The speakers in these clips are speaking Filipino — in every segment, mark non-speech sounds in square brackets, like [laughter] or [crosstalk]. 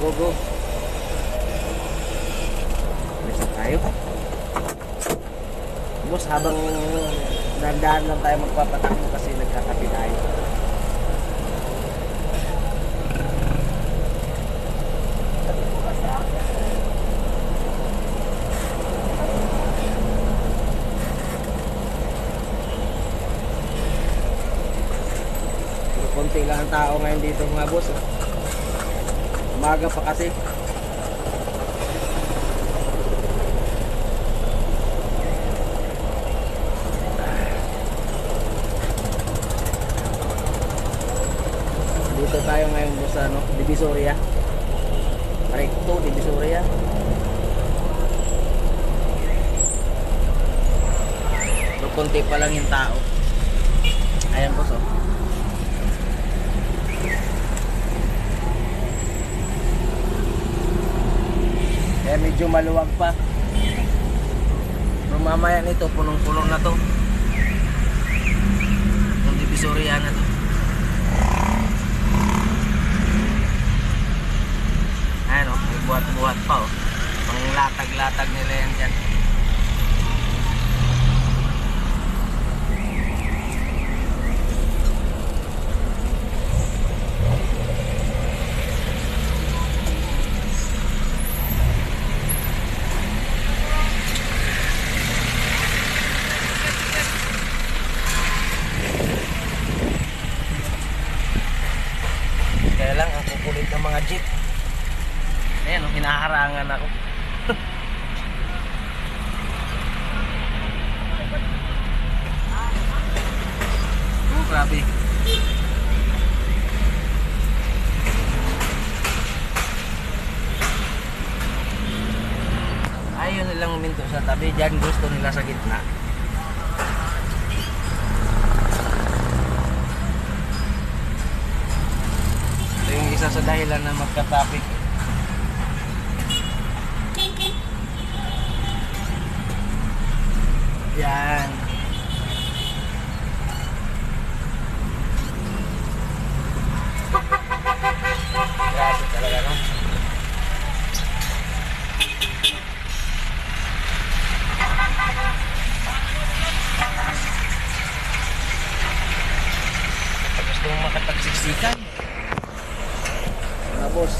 go, go. Ulis na tayo. Boss, habang dandaan lang tayo magpapatakbo kasi nagkatabi tayo. konti lang ang tao ngayon dito mga boss. Ah. Umaga pa kasi. Dito tayo ngayon sa ano, Divisoria. Recto, Divisoria. Pero konti pa lang yung tao. Ayan boss oh. Kaya medyo maluwag pa. Pero nito, punong-punong na to. Yung divisoria na to. Ayan o, may buhat-buhat pa o. Pang latag-latag nila yan dyan. Kukulit ng mga jeep. Ayan o, hinaharangan ako. [laughs] oh, grabe. Ayaw nilang uminto sa tabi. Diyan gusto nila sa gitna. Isa sa dahilan na magka-traffic. Yan. Grabe talaga, no? Gusto mong makapagsiksikan. Mga boss.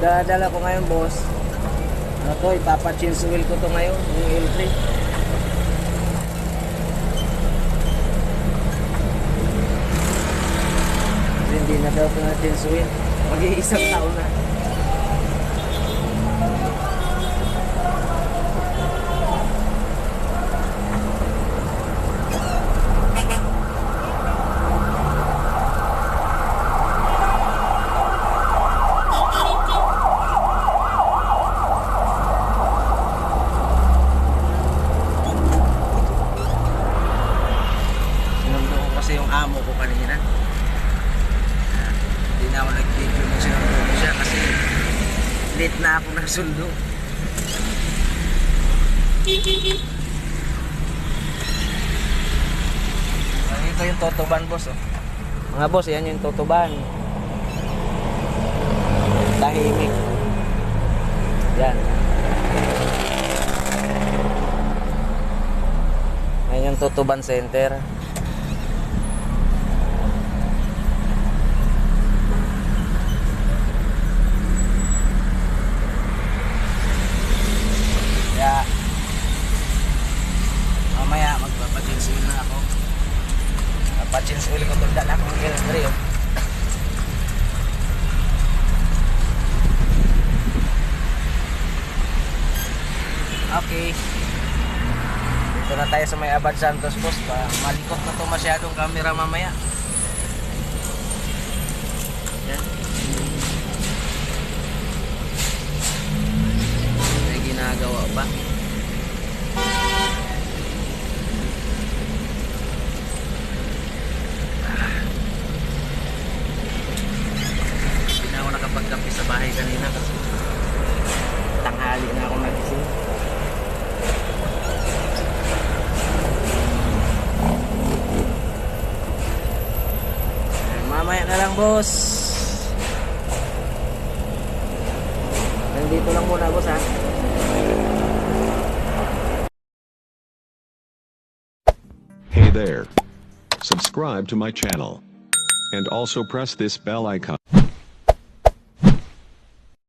Dadala ko ngayon, boss, ano to, ipapa-change wheel ko to ngayon, yung L3. Kasi hindi na daw ito na change wheel. Mag-iisang taon na. Sinundo ko kasi yung amo ko kanina. Ah, Hindi na ako nag-video na sinundo ko siya kasi late na ako nagsundo. Ah, Ito yung totoban boss oh. Mga boss, yan yung totoban. Tahimik. Yan. Yan yung totoban center. Kaya mamaya magpapachins oil na ako. Oil ko itong dala kong L3 oh. Okay. Dito na tayo sa may Abad Santos boss pa. Malikot na to masyadong camera mamaya. Yan. May ginagawa pa. nangyari kanina kasi tanghali na ako nagising. Mamaya na lang boss. Nandito lang muna boss ha. Hey there. Subscribe to my channel. And also press this bell icon.